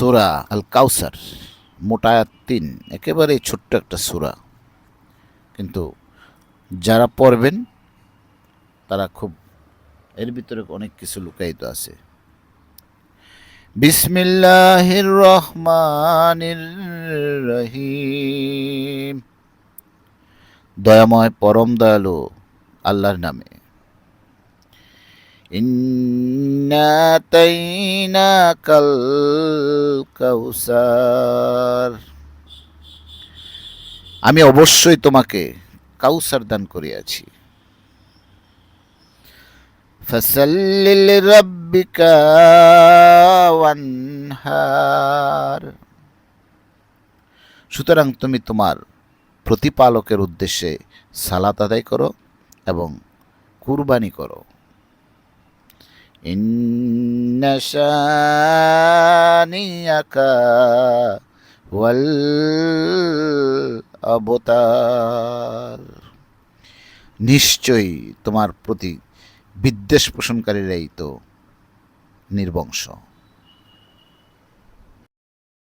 সুরা আল কাউসার মোটায়াত তিন। একেবারে ছোট্ট একটা সুরা। কিন্তু যারা পড়বেন, তারা খুব, এর ভিতরে অনেক কিছু লুকায়িত আছে। বিসমিল্লাহির রহমানির রহিম দয়াময়, পরম দয়ালু আল্লাহর নামে। ইন্না তাইনাকাল কাউসার। আমি অবশ্যই তোমাকে কাউসার দান করিয়াছি। ফসল্লিল রাব্বিকা ওয়ানহার। সুতরাং তুমি তোমার প্রতিপালকের উদ্দেশ্যে সালাত আদায় করো এবং কুরবানি করো। ইন্না ওয়াল অবতার নিশ্চয়ই তোমার প্রতি বিদ্বেষ পোষণকারীরাই তো নির্বংশ।